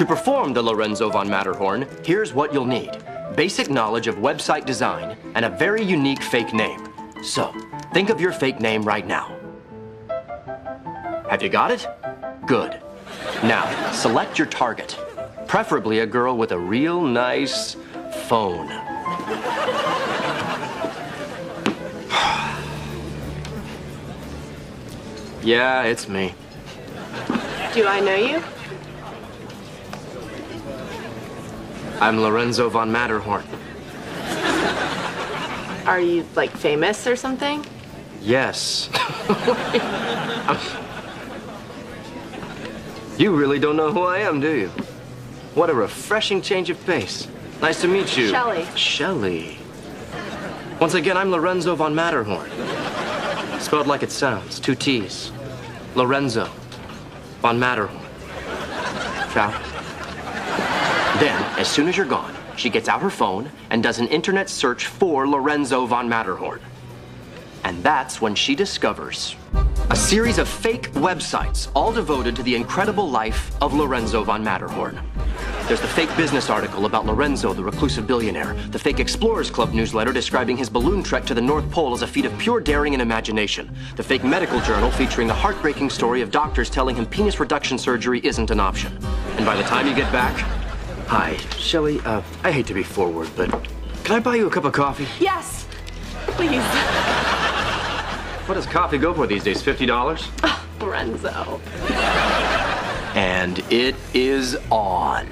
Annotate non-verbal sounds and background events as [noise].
To perform the Lorenzo von Matterhorn, here's what you'll need basic knowledge of website design and a very unique fake name. So, think of your fake name right now. Have you got it? Good. Now, select your target, preferably a girl with a real nice phone. [sighs] yeah, it's me. Do I know you? I'm Lorenzo von Matterhorn. Are you like famous or something? Yes. you really don't know who I am, do you? What a refreshing change of pace. Nice to meet you. Shelley. Shelley. Once again, I'm Lorenzo von Matterhorn. Spelled like it sounds, two T's. Lorenzo von Matterhorn. We? Then, as soon as you're gone, she gets out her phone and does an internet search for Lorenzo von Matterhorn. And that's when she discovers a series of fake websites, all devoted to the incredible life of Lorenzo von Matterhorn. There's the fake business article about Lorenzo, the reclusive billionaire, the fake Explorers Club newsletter describing his balloon trek to the North Pole as a feat of pure daring and imagination, the fake medical journal featuring the heartbreaking story of doctors telling him penis reduction surgery isn't an option. And by the time you get back, hi, Shelley, uh, I hate to be forward, but can I buy you a cup of coffee? Yes. Please. What does coffee go for these days? $50? [laughs] Lorenzo and it is on.